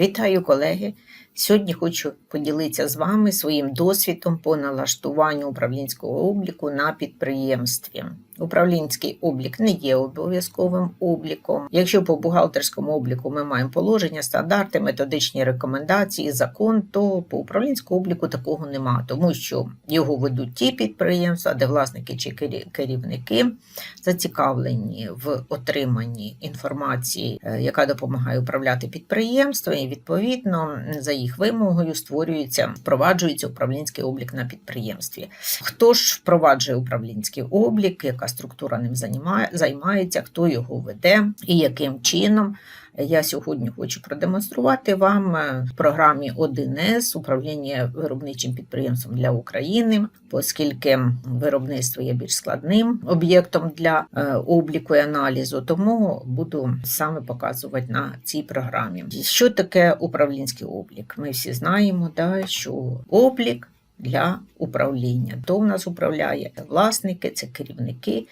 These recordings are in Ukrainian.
Вітаю, колеги! Сьогодні хочу поділитися з вами своїм досвідом по налаштуванню управлінського обліку на підприємстві. Управлінський облік не є обов'язковим обліком. Якщо по бухгалтерському обліку ми маємо положення, стандарти, методичні рекомендації, закон, то по управлінському обліку такого нема, тому що його ведуть ті підприємства, де власники чи керівники зацікавлені в отриманні інформації, е, яка допомагає управляти підприємством, і відповідно за їх вимогою створюється, впроваджується управлінський облік на підприємстві. Хто ж впроваджує управлінський облік, яка структура ним займає- займається, хто його веде і яким чином? Я сьогодні хочу продемонструвати вам е, в програмі 1С управління виробничим підприємством для України, оскільки виробництво є більш складним об'єктом для е, обліку і аналізу, тому буду саме показувати на цій програмі. Що таке управлінський облік? Ми всі знаємо, да, що облік. Для управління. То в нас управляє власники, це керівники.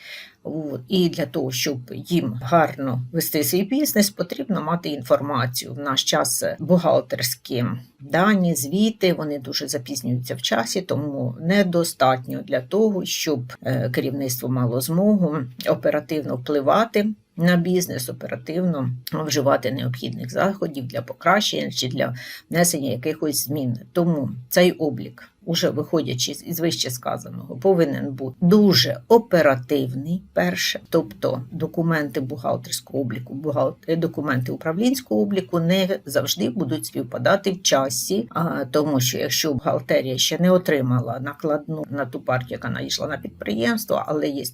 І для того, щоб їм гарно вести свій бізнес, потрібно мати інформацію. В наш час бухгалтерські дані, звіти, вони дуже запізнюються в часі, тому недостатньо для того, щоб е, керівництво мало змогу оперативно впливати. На бізнес оперативно вживати необхідних заходів для покращення чи для внесення якихось змін. Тому цей облік, уже виходячи із вище сказаного, повинен бути дуже оперативний. Перше, тобто документи бухгалтерського обліку, бухгалтер, документи управлінського обліку не завжди будуть співпадати в часі, тому що якщо бухгалтерія ще не отримала накладну на ту партію, яка надійшла на підприємство, але є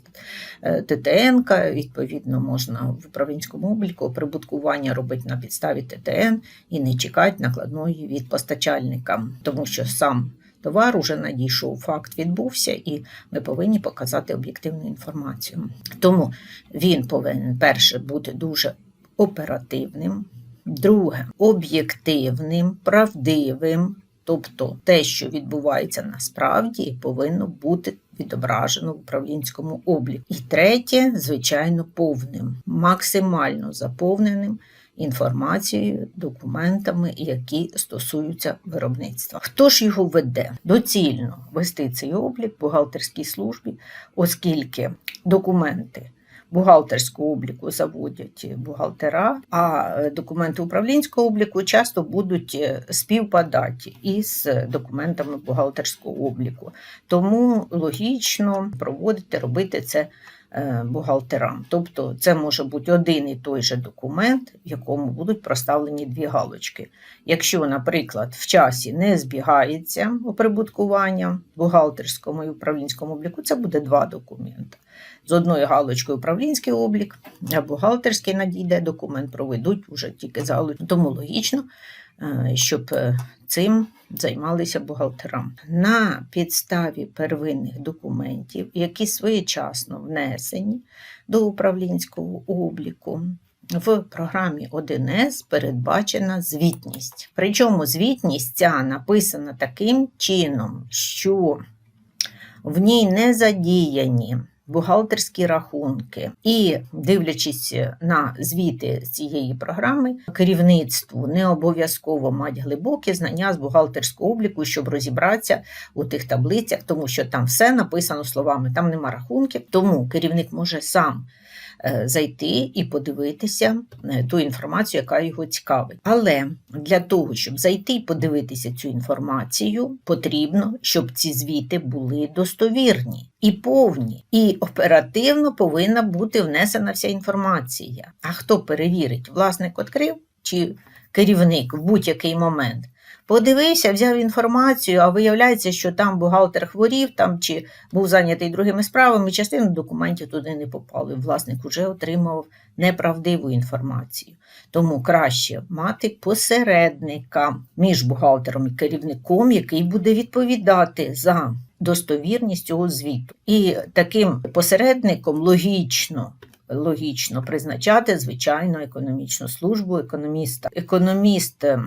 е, ТТН, відповідно, можна в управлінському обліку прибуткування робити на підставі ТТН і не чекати накладної від постачальника, тому що сам товар уже надійшов, факт відбувся, і ми повинні показати об'єктивну інформацію. Тому він повинен перше бути дуже оперативним, друге об'єктивним, правдивим. Тобто те, що відбувається насправді, повинно бути відображено в управлінському обліку. І третє, звичайно, повним, максимально заповненим інформацією, документами, які стосуються виробництва. Хто ж його веде? Доцільно вести цей облік в бухгалтерській службі, оскільки документи. Бухгалтерського обліку заводять бухгалтера, а документи управлінського обліку часто будуть е, співпадати із документами бухгалтерського обліку. Тому логічно проводити, робити це бухгалтерам. Тобто це може бути один і той же документ, в якому будуть проставлені дві галочки. Якщо, наприклад, в часі не збігається оприбуткування в бухгалтерському і управлінському обліку, це буде два документи. З одною галочкою управлінський облік, а бухгалтерський надійде документ, проведуть вже тільки з галочкою. Тому логічно, е, щоб е, цим займалися бухгалтерам. На підставі первинних документів, які своєчасно внесені до управлінського обліку, в програмі 1С передбачена звітність. Причому звітність ця написана таким чином, що в ній не задіяні бухгалтерські рахунки. І дивлячись на звіти цієї програми, керівництву не обов'язково мати глибокі знання з бухгалтерського обліку, щоб розібратися у тих таблицях, тому що там все написано словами, там нема рахунків, тому керівник може сам. Е, Зайти і подивитися е, ту інформацію, яка його цікавить. Але для того, щоб зайти і подивитися цю інформацію, потрібно, щоб ці звіти були достовірні і повні, і оперативно повинна бути внесена вся інформація. А хто перевірить, власник відкрив чи керівник в будь-який момент? Подивився, взяв інформацію, а виявляється, що там бухгалтер хворів, там чи був зайнятий другими справами, частину документів туди не попали. Власник вже отримав неправдиву інформацію. Тому краще мати посередника між бухгалтером і керівником, який буде відповідати за достовірність цього звіту. І таким посередником логічно. Логічно призначати звичайно економічну службу економіста. Економіст е, е,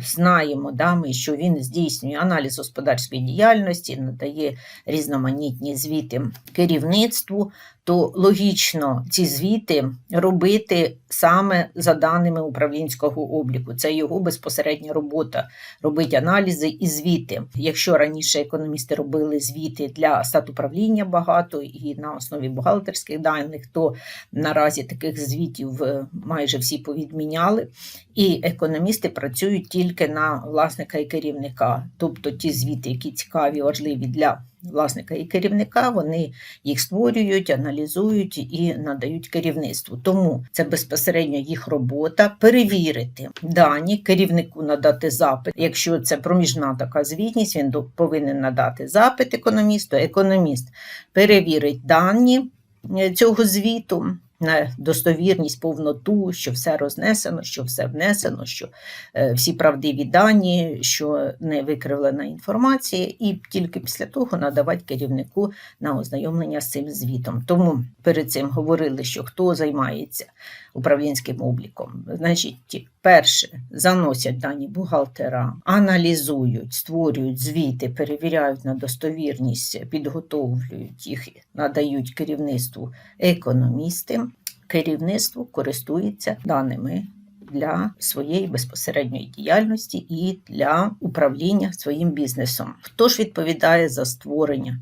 знаємо, да, ми, що він здійснює аналіз господарської діяльності, надає різноманітні звіти керівництву, то логічно ці звіти робити саме за даними управлінського обліку. Це його безпосередня робота робити аналізи і звіти. Якщо раніше економісти робили звіти для статуправління багато і на основі бухгалтерських даних, то наразі таких звітів е, майже всі повідміняли. І економісти працюють тільки на власника і керівника. Тобто ті звіти, які цікаві, важливі для власника і керівника, вони їх створюють, аналізують і надають керівництву. Тому це безпосередньо їх робота перевірити дані, керівнику надати запит. Якщо це проміжна така звітність, він повинен надати запит економісту. Економіст перевірить дані е, цього звіту. На достовірність, повноту, що все рознесено, що все внесено, що е, всі правдиві дані, що не викривлена інформація, і тільки після того надавати керівнику на ознайомлення з цим звітом. Тому перед цим говорили, що хто займається управлінським обліком. Значить, перше заносять дані бухгалтера, аналізують, створюють звіти, перевіряють на достовірність, підготовлюють їх, надають керівництву економісти. Керівництво користується даними для своєї безпосередньої діяльності і для управління своїм бізнесом. Хто ж відповідає за створення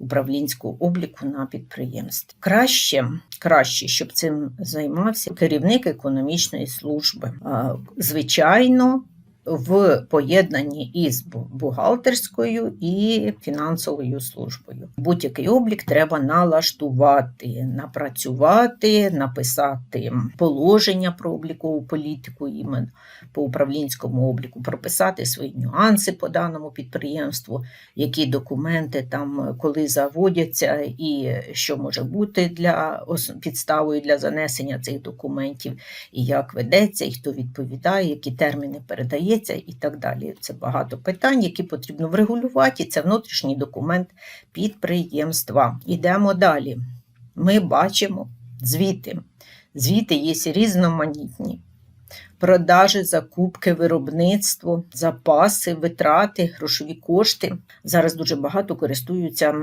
управлінського обліку на підприємстві? Краще, краще, щоб цим займався керівник економічної служби. Звичайно. В поєднанні із бухгалтерською і фінансовою службою. Будь-який облік треба налаштувати, напрацювати, написати положення про облікову політику іменно по управлінському обліку, прописати свої нюанси по даному підприємству, які документи там коли заводяться, і що може бути для підставою для занесення цих документів, і як ведеться, і хто відповідає, які терміни передається, і так далі. Це багато питань, які потрібно врегулювати. і Це внутрішній документ підприємства. Ідемо далі. Ми бачимо звіти. Звіти є різноманітні. Продажі, закупки, виробництво, запаси, витрати, грошові кошти. Зараз дуже багато користуються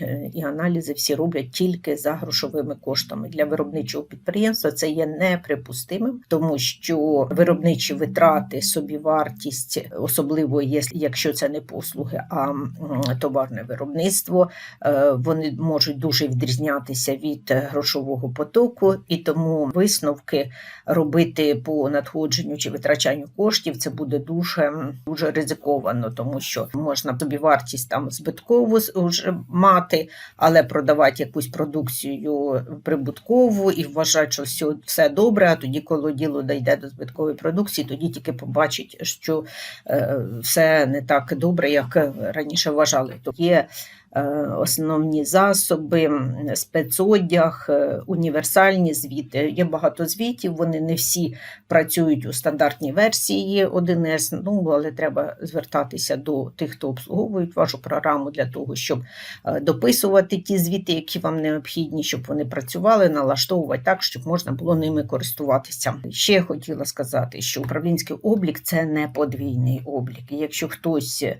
е, і аналізи всі роблять тільки за грошовими коштами. Для виробничого підприємства це є неприпустимим, тому що виробничі витрати, собівартість, особливо є- якщо це не послуги, а товарне виробництво, е, вони можуть дуже відрізнятися від грошового потоку, і тому висновки робити по надходженню чи витрачанню коштів це буде дуже, дуже ризиковано, тому що можна собі вартість там збиткову вже мати, але продавати якусь продукцію прибуткову і вважати, що все, все добре. А тоді, коли діло дійде до збиткової продукції, тоді тільки побачить, що е, все не так добре, як раніше вважали. Тобто є основні засоби, спецодяг, е, універсальні звіти. Є багато звітів, вони не всі працюють у стандартній версії 1С, ну, але треба звертатися до тих, хто обслуговують вашу програму для того, щоб е, дописувати ті звіти, які вам необхідні, щоб вони працювали, налаштовувати так, щоб можна було ними користуватися. Ще хотіла сказати, що управлінський облік це не подвійний облік. Якщо хтось е,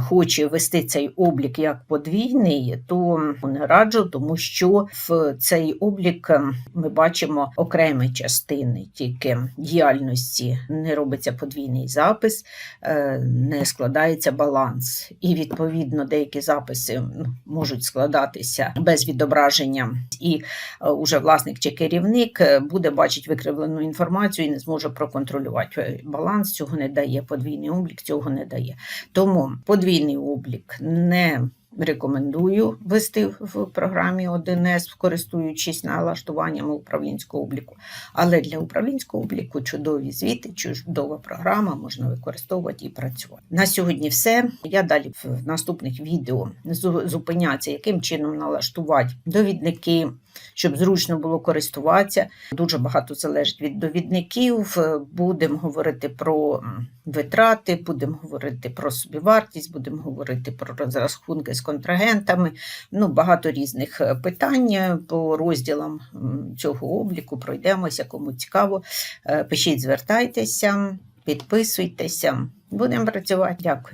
хоче вести цей облік як подвійний, то не раджу, тому що в цей облік е, ми бачимо окремі частини тільки діяльності, не робиться подвійний запис, е, не складається баланс. І відповідно деякі записи ну, можуть складатися без відображення, і е, уже власник чи керівник е, буде бачити викривлену інформацію і не зможе проконтролювати. Е, Баланс цього не дає, подвійний облік цього не дає. Тому подвійний облік не рекомендую вести в програмі 1С, користуючись налаштуваннями управлінського обліку. Але для управлінського обліку чудові звіти, чудова програма можна використовувати і працювати. На сьогодні все. Я далі в наступних відео зу- зупиняться, яким чином налаштувати довідники, щоб зручно було користуватися. Дуже багато залежить від довідників. Е, Будемо говорити про витрати, будемо говорити про собівартість, будемо говорити про розрахунки з контрагентами. Ну, багато різних е, питань е, по розділам цього обліку. Пройдемося, кому цікаво. Пишіть, звертайтеся. підписуйтеся. Будемо працювати. Дякую.